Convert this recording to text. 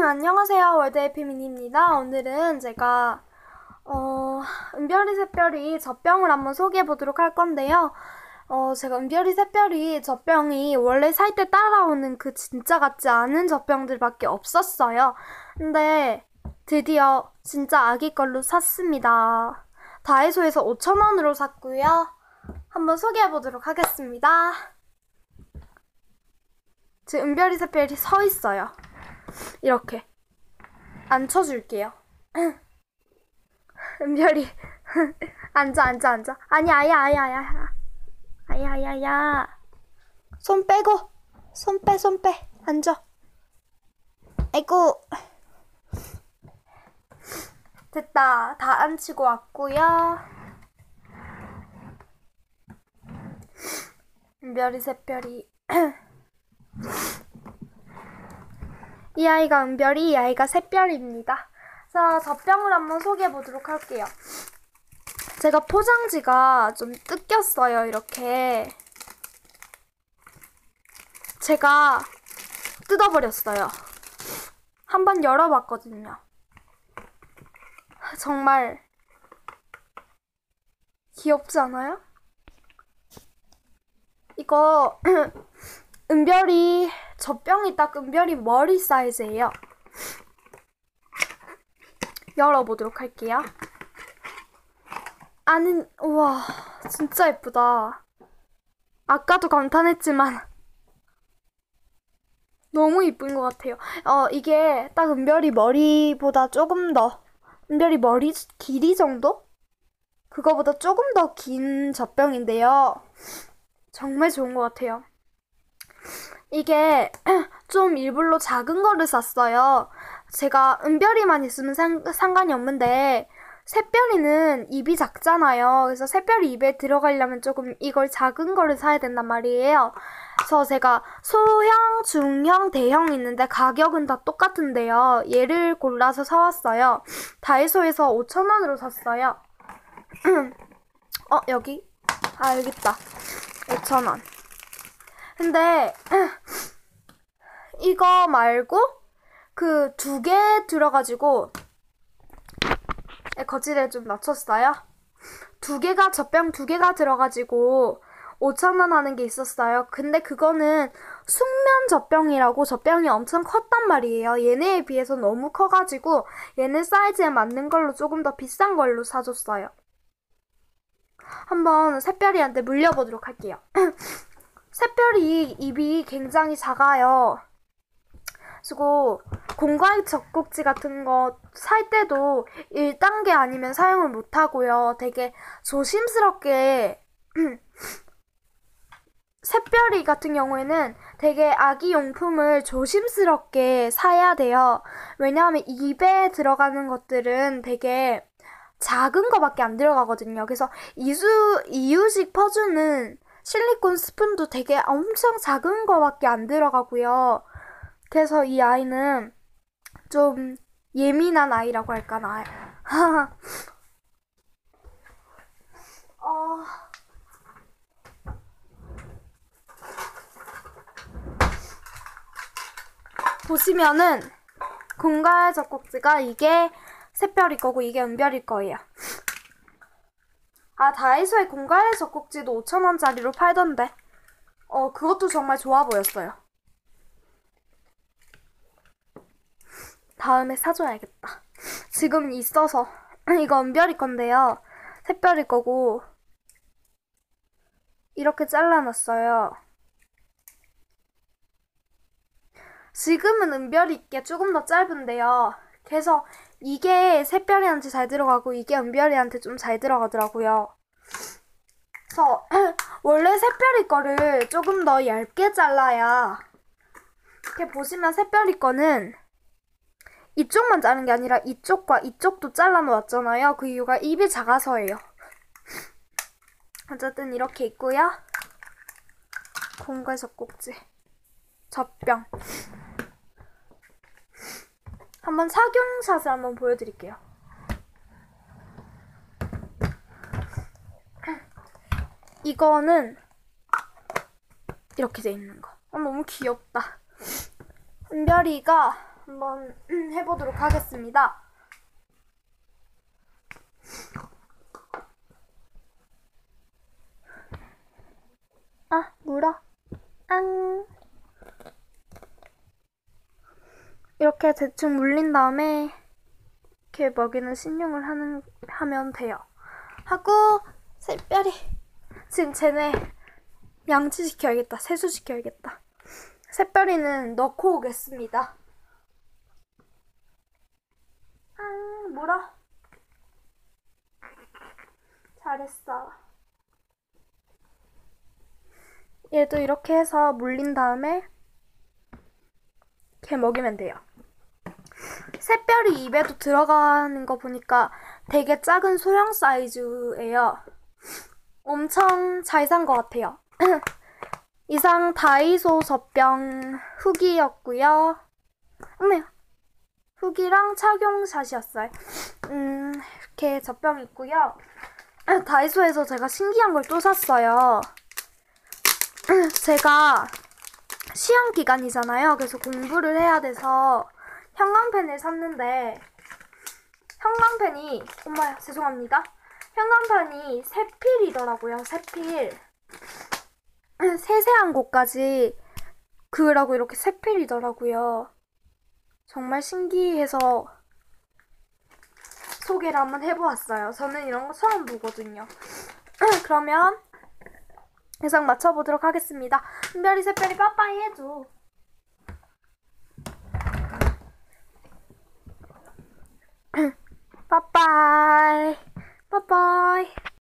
안녕하세요. 월드해피민입니다. 오늘은 제가, 어, 은별이 샛별이 젖병을 한번 소개해 보도록 할 건데요. 어, 제가 은별이 샛별이 젖병이 원래 살 때 따라오는 그 진짜 같지 않은 젖병들밖에 없었어요. 근데 드디어 진짜 아기 걸로 샀습니다. 다이소에서 5,000원으로 샀고요. 한번 소개해 보도록 하겠습니다. 지금 은별이 샛별이 서 있어요. 이렇게 앉혀줄게요. 은별이 앉아 앉아 앉아. 아니 아야 아야 아야 아야 아야 아야. 손 빼고 손 빼 손 빼. 앉아. 아이고 됐다. 다 앉히고 왔고요. 은별이 샛별이 이 아이가 은별이, 이 아이가 샛별입니다. 자, 젖병을 한번 소개해 보도록 할게요. 제가 포장지가 좀 뜯겼어요, 이렇게. 제가 뜯어버렸어요. 한번 열어봤거든요. 정말 귀엽지 않아요? 이거 은별이 젖병이 딱 은별이 머리 사이즈예요. 열어보도록 할게요. 아는 우와 진짜 예쁘다. 아까도 감탄했지만 너무 이쁜 것 같아요. 어 이게 딱 은별이 머리보다 조금 더 은별이 머리 길이 정도? 그거보다 조금 더 긴 젖병인데요. 정말 좋은 것 같아요. 이게 좀 일부러 작은 거를 샀어요. 제가 은별이만 있으면 상, 상관이 없는데 샛별이는 입이 작잖아요. 그래서 샛별이 입에 들어가려면 조금 이걸 작은 거를 사야 된단 말이에요. 그래서 제가 소형, 중형, 대형 있는데 가격은 다 똑같은데요. 얘를 골라서 사왔어요. 다이소에서 5천원으로 샀어요. 어, 여기? 아, 여기 있다. 5천원. 근데 이거 말고 그 두 개 들어가지고 거지를 좀 낮췄어요. 두 개가 젖병 두 개가 들어가지고 5천원 하는 게 있었어요. 근데 그거는 숙면 젖병이라고 젖병이 엄청 컸단 말이에요. 얘네에 비해서 너무 커가지고 얘네 사이즈에 맞는 걸로 조금 더 비싼 걸로 사줬어요. 한번 샛별이한테 물려보도록 할게요. 샛별이 입이 굉장히 작아요. 그리고 공과익 젖꼭지 같은 거 살 때도 1단계 아니면 사용을 못 하고요. 되게 조심스럽게 샛별이 같은 경우에는 되게 아기 용품을 조심스럽게 사야 돼요. 왜냐하면 입에 들어가는 것들은 되게 작은 거밖에 안 들어가거든요. 그래서 이수, 이유식 퍼주는 실리콘 스푼도 되게 엄청 작은 거밖에 안 들어가고요. 그래서 이 아이는 좀 예민한 아이라고 할까 나. 어... 보시면은 공갈 젖꼭지가 이게 샛별이 거고 이게 은별일 거예요. 아, 다이소에 공갈 젖꼭지도 5천원짜리로 팔던데. 어, 그것도 정말 좋아 보였어요. 다음에 사줘야겠다. 지금 있어서. 이거 은별이 건데요. 샛별이 거고. 이렇게 잘라놨어요. 지금은 은별이 있게 조금 더 짧은데요. 그래서 이게 샛별이한테 잘 들어가고 이게 은별이한테 좀 잘 들어가더라고요. 그래서 원래 샛별이 거를 조금 더 얇게 잘라야 이렇게 보시면 샛별이 거는 이쪽만 자른 게 아니라 이쪽과 이쪽도 잘라 놓았잖아요. 그 이유가 입이 작아서예요. 어쨌든 이렇게 있고요. 공갈 젖꼭지 젖병 한번 착용샷을 한번 보여드릴게요. 이거는 이렇게 돼 있는 거. 아, 너무 귀엽다. 은별이가 한번 해보도록 하겠습니다. 아, 물어. 앙. 이렇게 대충 물린 다음에 이렇게 먹이는 신용을 하는 하면 돼요. 하고 새별이 지금 쟤네 양치 시켜야겠다. 세수 시켜야겠다. 새별이는 넣고 오겠습니다. 아, 물어. 잘했어. 얘도 이렇게 해서 물린 다음에 이렇게 먹이면 돼요. 새별이 입에도 들어가는 거 보니까 되게 작은 소형 사이즈예요. 엄청 잘 산 것 같아요. 이상 다이소 젖병 후기였고요. 어머야. 후기랑 착용샷이었어요. 음, 이렇게 젖병 있고요. 다이소에서 제가 신기한 걸 또 샀어요. 제가 시험 기간이잖아요. 그래서 공부를 해야 돼서 형광펜을 샀는데 형광펜이 엄마야 죄송합니다. 형광펜이 세 필이더라고요. 세 필. 세세한 곳까지 그라고 이렇게 세 필이더라고요. 정말 신기해서 소개를 한번 해보았어요. 저는 이런 거 처음 보거든요. 그러면 영상 맞춰보도록 하겠습니다. 은별이 새별이 빠빠이 해줘. 빠빠이 빠빠이